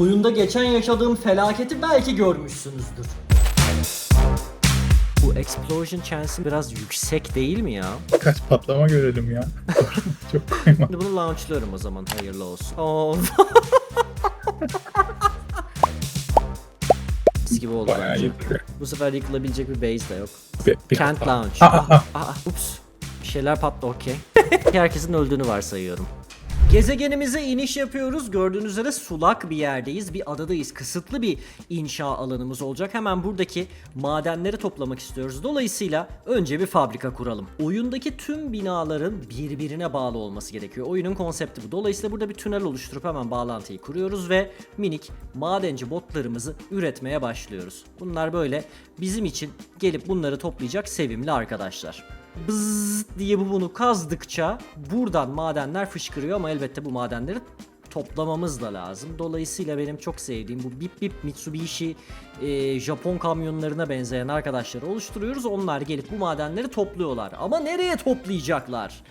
Oyunda geçen yaşadığım felaketi belki görmüşsünüzdür. Bu explosion chance'i biraz yüksek değil mi ya? Kaç patlama görelim ya. Çok koyma. Şimdi bunu launchlıyorum o zaman hayırlı olsun. Mis gibi oldu Bayağı bence. iyi. Bu sefer yıkılabilecek bir base de yok. Bir, bir Can't launch. Aa, aa, Aa, ups. Bir şeyler patladı okey. Herkesin öldüğünü varsayıyorum. Gezegenimize iniş yapıyoruz. Gördüğünüz üzere sulak bir yerdeyiz. Bir adadayız. Kısıtlı bir inşa alanımız olacak. Hemen buradaki madenleri toplamak istiyoruz. Dolayısıyla önce bir fabrika kuralım. Oyundaki tüm binaların birbirine bağlı olması gerekiyor. Oyunun konsepti bu. Dolayısıyla burada bir tünel oluşturup hemen bağlantıyı kuruyoruz ve minik madenci botlarımızı üretmeye başlıyoruz. Bunlar böyle bizim için gelip bunları toplayacak sevimli arkadaşlar bızz diye bu bunu kazdıkça buradan madenler fışkırıyor ama elbette bu madenleri toplamamız da lazım. Dolayısıyla benim çok sevdiğim bu bip bip Mitsubishi e, Japon kamyonlarına benzeyen arkadaşları oluşturuyoruz. Onlar gelip bu madenleri topluyorlar. Ama nereye toplayacaklar?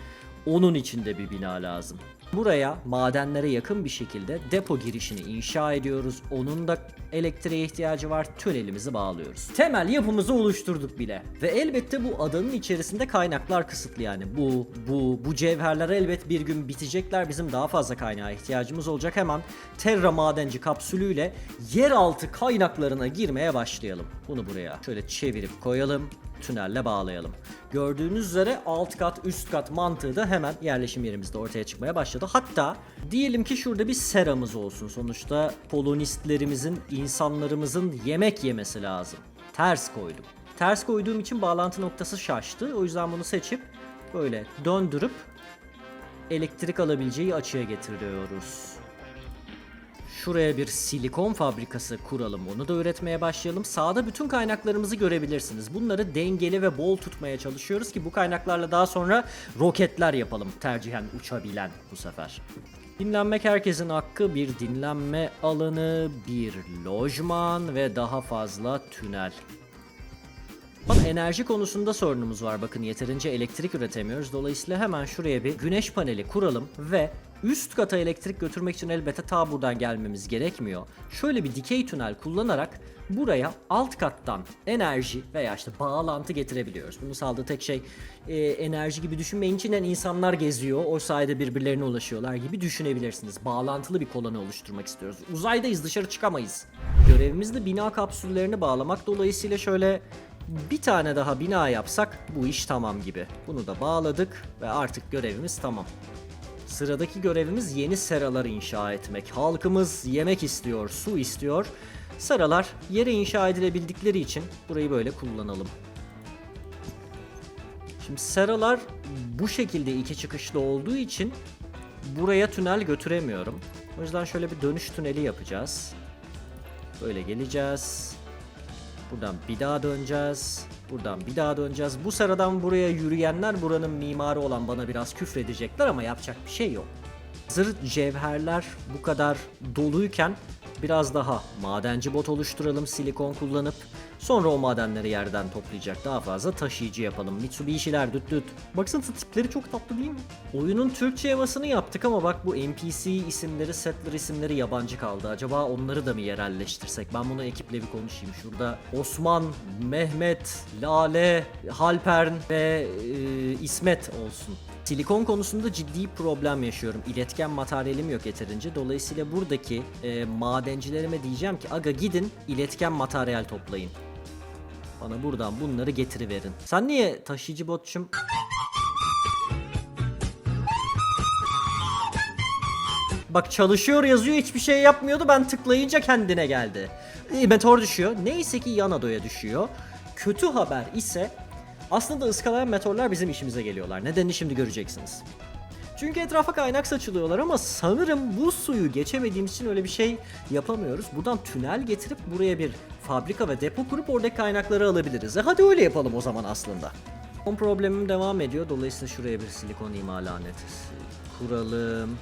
Onun için de bir bina lazım. Buraya madenlere yakın bir şekilde depo girişini inşa ediyoruz. Onun da elektriğe ihtiyacı var. Tünelimizi bağlıyoruz. Temel yapımızı oluşturduk bile. Ve elbette bu adanın içerisinde kaynaklar kısıtlı yani. Bu, bu, bu cevherler elbet bir gün bitecekler. Bizim daha fazla kaynağa ihtiyacımız olacak. Hemen Terra madenci kapsülüyle yeraltı kaynaklarına girmeye başlayalım. Bunu buraya şöyle çevirip koyalım tünelle bağlayalım. Gördüğünüz üzere alt kat üst kat mantığı da hemen yerleşim yerimizde ortaya çıkmaya başladı. Hatta diyelim ki şurada bir seramız olsun. Sonuçta kolonistlerimizin, insanlarımızın yemek yemesi lazım. Ters koydum. Ters koyduğum için bağlantı noktası şaştı. O yüzden bunu seçip böyle döndürüp elektrik alabileceği açıya getiriyoruz. Şuraya bir silikon fabrikası kuralım. Onu da üretmeye başlayalım. Sağda bütün kaynaklarımızı görebilirsiniz. Bunları dengeli ve bol tutmaya çalışıyoruz ki bu kaynaklarla daha sonra roketler yapalım. Tercihen uçabilen bu sefer. Dinlenmek herkesin hakkı. Bir dinlenme alanı, bir lojman ve daha fazla tünel. Ama enerji konusunda sorunumuz var. Bakın yeterince elektrik üretemiyoruz. Dolayısıyla hemen şuraya bir güneş paneli kuralım ve üst kata elektrik götürmek için elbette ta buradan gelmemiz gerekmiyor. Şöyle bir dikey tünel kullanarak buraya alt kattan enerji veya işte bağlantı getirebiliyoruz. Bunu sağladığı tek şey e, enerji gibi düşünmeyin. İçinden insanlar geziyor. O sayede birbirlerine ulaşıyorlar gibi düşünebilirsiniz. Bağlantılı bir koloni oluşturmak istiyoruz. Uzaydayız dışarı çıkamayız. Görevimiz de bina kapsüllerini bağlamak. Dolayısıyla şöyle bir tane daha bina yapsak bu iş tamam gibi. Bunu da bağladık ve artık görevimiz tamam. Sıradaki görevimiz yeni seralar inşa etmek. Halkımız yemek istiyor, su istiyor. Seralar yere inşa edilebildikleri için burayı böyle kullanalım. Şimdi seralar bu şekilde iki çıkışlı olduğu için buraya tünel götüremiyorum. O yüzden şöyle bir dönüş tüneli yapacağız. Böyle geleceğiz. Buradan bir daha döneceğiz. Buradan bir daha döneceğiz. Bu sıradan buraya yürüyenler buranın mimarı olan bana biraz küfredecekler ama yapacak bir şey yok. Hazır cevherler bu kadar doluyken biraz daha madenci bot oluşturalım silikon kullanıp. Sonra o madenleri yerden toplayacak daha fazla taşıyıcı yapalım. Mitsubishi'ler düt düt. Baksanıza tipleri çok tatlı değil mi? Oyunun Türkçe havasını yaptık ama bak bu NPC isimleri, settler isimleri yabancı kaldı. Acaba onları da mı yerelleştirsek? Ben bunu ekiple bir konuşayım. Şurada Osman, Mehmet, Lale, Halpern ve e, İsmet olsun. Silikon konusunda ciddi problem yaşıyorum. İletken materyalim yok yeterince. Dolayısıyla buradaki e, madencilerime diyeceğim ki aga gidin iletken materyal toplayın. Bana buradan bunları getiriverin. Sen niye taşıyıcı botçum? Bak çalışıyor yazıyor hiçbir şey yapmıyordu ben tıklayınca kendine geldi. E, meteor düşüyor. Neyse ki Yanado'ya düşüyor. Kötü haber ise aslında ıskalayan meteorlar bizim işimize geliyorlar. Nedenini şimdi göreceksiniz. Çünkü etrafa kaynak saçılıyorlar ama sanırım bu suyu geçemediğimiz için öyle bir şey yapamıyoruz. Buradan tünel getirip buraya bir fabrika ve depo kurup oradaki kaynakları alabiliriz. E hadi öyle yapalım o zaman aslında. Son problemim devam ediyor. Dolayısıyla şuraya bir silikon imalaneti kuralım.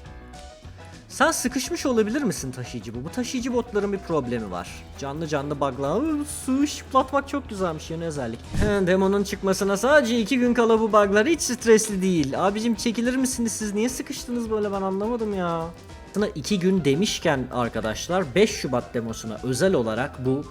Sen sıkışmış olabilir misin taşıyıcı bu? Bu taşıyıcı botların bir problemi var. Canlı canlı bug'la Iı, su şıplatmak çok güzelmiş yeni özellik. Demonun çıkmasına sadece iki gün kala bu bug'lar hiç stresli değil. Abicim çekilir misiniz siz? Niye sıkıştınız böyle ben anlamadım ya. Aslında 2 gün demişken arkadaşlar 5 Şubat demosuna özel olarak bu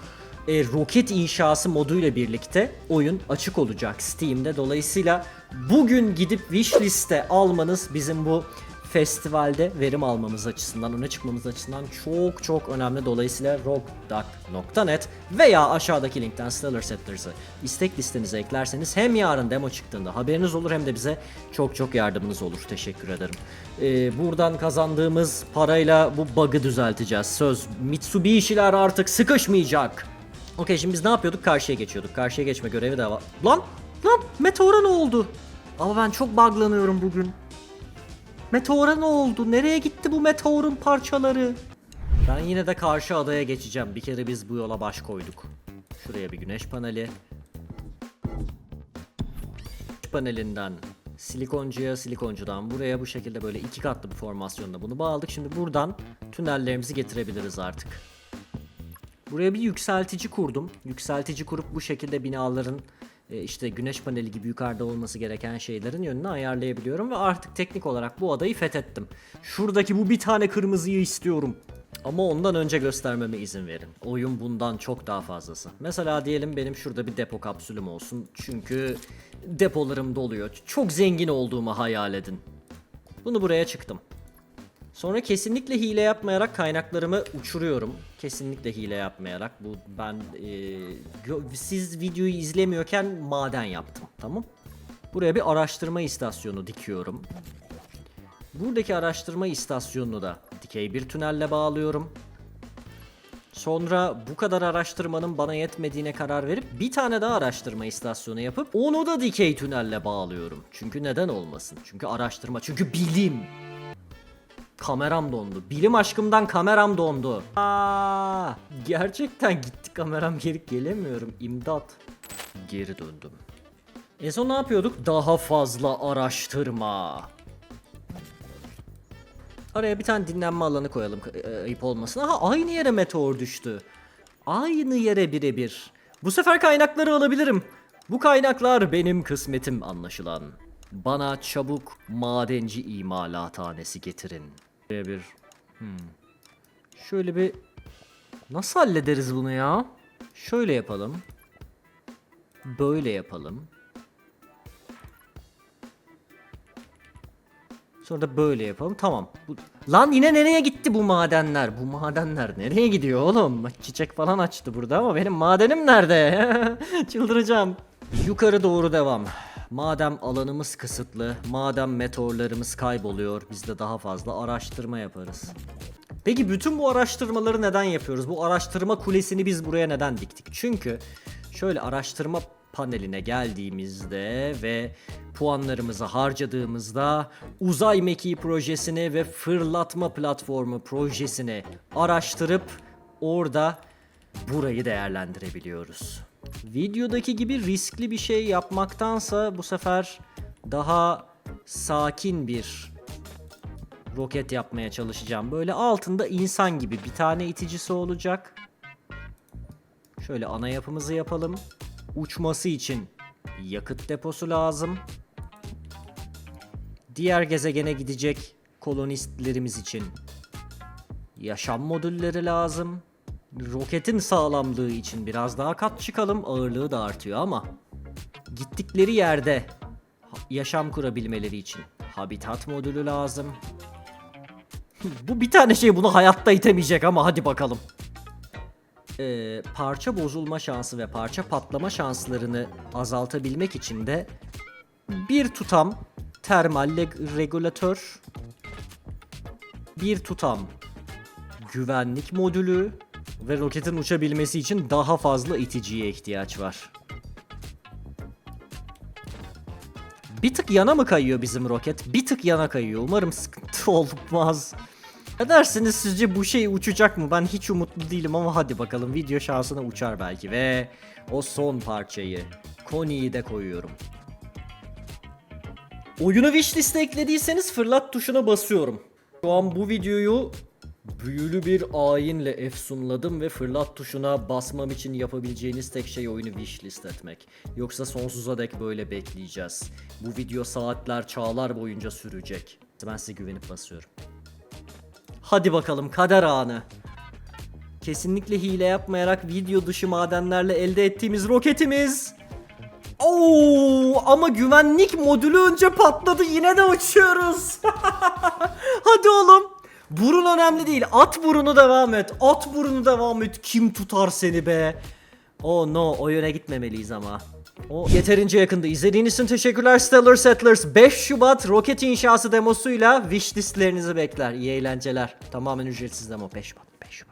e, roket inşası moduyla birlikte oyun açık olacak Steam'de. Dolayısıyla bugün gidip wishlist'e almanız bizim bu festivalde verim almamız açısından, öne çıkmamız açısından çok çok önemli. Dolayısıyla rockduck.net veya aşağıdaki linkten Stellar Setters'ı istek listenize eklerseniz hem yarın demo çıktığında haberiniz olur hem de bize çok çok yardımınız olur. Teşekkür ederim. Ee, buradan kazandığımız parayla bu bug'ı düzelteceğiz. Söz Mitsubishi'ler artık sıkışmayacak. Okey şimdi biz ne yapıyorduk? Karşıya geçiyorduk. Karşıya geçme görevi de var. Lan! Lan! Meteora ne oldu? Ama ben çok buglanıyorum bugün. Meteora ne oldu? Nereye gitti bu meteorun parçaları? Ben yine de karşı adaya geçeceğim. Bir kere biz bu yola baş koyduk. Şuraya bir güneş paneli. Panelinden silikoncuya, silikoncudan buraya bu şekilde böyle iki katlı bir formasyonda bunu bağladık. Şimdi buradan tünellerimizi getirebiliriz artık. Buraya bir yükseltici kurdum. Yükseltici kurup bu şekilde binaların işte güneş paneli gibi yukarıda olması gereken şeylerin yönünü ayarlayabiliyorum ve artık teknik olarak bu adayı fethettim. Şuradaki bu bir tane kırmızıyı istiyorum. Ama ondan önce göstermeme izin verin. Oyun bundan çok daha fazlası. Mesela diyelim benim şurada bir depo kapsülüm olsun. Çünkü depolarım doluyor. Çok zengin olduğumu hayal edin. Bunu buraya çıktım. Sonra kesinlikle hile yapmayarak kaynaklarımı uçuruyorum. Kesinlikle hile yapmayarak. Bu ben e, siz videoyu izlemiyorken maden yaptım. Tamam? Buraya bir araştırma istasyonu dikiyorum. Buradaki araştırma istasyonunu da dikey bir tünelle bağlıyorum. Sonra bu kadar araştırmanın bana yetmediğine karar verip bir tane daha araştırma istasyonu yapıp onu da dikey tünelle bağlıyorum. Çünkü neden olmasın? Çünkü araştırma, çünkü bilim. Kameram dondu. Bilim aşkımdan kameram dondu. Aa, gerçekten gitti kameram geri gelemiyorum. İmdat. Geri döndüm. En son ne yapıyorduk? Daha fazla araştırma. Araya bir tane dinlenme alanı koyalım e, ayıp olmasın. Aha aynı yere meteor düştü. Aynı yere birebir. Bu sefer kaynakları alabilirim. Bu kaynaklar benim kısmetim anlaşılan. Bana çabuk madenci imalathanesi getirin. Buraya bir... Hmm. Şöyle bir... Nasıl hallederiz bunu ya? Şöyle yapalım. Böyle yapalım. Sonra da böyle yapalım. Tamam. Bu... Lan yine nereye gitti bu madenler? Bu madenler nereye gidiyor oğlum? Çiçek falan açtı burada ama benim madenim nerede? Çıldıracağım. Yukarı doğru devam. Madem alanımız kısıtlı, madem meteorlarımız kayboluyor, biz de daha fazla araştırma yaparız. Peki bütün bu araştırmaları neden yapıyoruz? Bu araştırma kulesini biz buraya neden diktik? Çünkü şöyle araştırma paneline geldiğimizde ve puanlarımızı harcadığımızda uzay mekiği projesini ve fırlatma platformu projesini araştırıp orada burayı değerlendirebiliyoruz. Videodaki gibi riskli bir şey yapmaktansa bu sefer daha sakin bir roket yapmaya çalışacağım. Böyle altında insan gibi bir tane iticisi olacak. Şöyle ana yapımızı yapalım. Uçması için yakıt deposu lazım. Diğer gezegene gidecek kolonistlerimiz için yaşam modülleri lazım. Roketin sağlamlığı için biraz daha kat çıkalım. Ağırlığı da artıyor ama gittikleri yerde yaşam kurabilmeleri için habitat modülü lazım. Bu bir tane şey bunu hayatta itemeyecek ama hadi bakalım. Ee, parça bozulma şansı ve parça patlama şanslarını azaltabilmek için de bir tutam termal regülatör, bir tutam güvenlik modülü ve roketin uçabilmesi için daha fazla iticiye ihtiyaç var. Bir tık yana mı kayıyor bizim roket? Bir tık yana kayıyor. Umarım sıkıntı olmaz. Ne dersiniz sizce bu şey uçacak mı? Ben hiç umutlu değilim ama hadi bakalım video şansına uçar belki ve o son parçayı Koni'yi de koyuyorum. Oyunu wishlist'e eklediyseniz fırlat tuşuna basıyorum. Şu an bu videoyu büyülü bir ayinle efsunladım ve fırlat tuşuna basmam için yapabileceğiniz tek şey oyunu wishlist etmek. Yoksa sonsuza dek böyle bekleyeceğiz. Bu video saatler çağlar boyunca sürecek. Ben size güvenip basıyorum. Hadi bakalım kader anı. Kesinlikle hile yapmayarak video dışı madenlerle elde ettiğimiz roketimiz. Oo, ama güvenlik modülü önce patladı yine de uçuyoruz. Hadi oğlum. Burun önemli değil. At burunu devam et. At burunu devam et. Kim tutar seni be? Oh no o yöne gitmemeliyiz ama. O yeterince yakında. İzlediğiniz için teşekkürler Stellar Settlers. 5 Şubat roket inşası demosuyla wishlistlerinizi bekler. İyi eğlenceler. Tamamen ücretsiz demo 5 Şubat. 5 Şubat.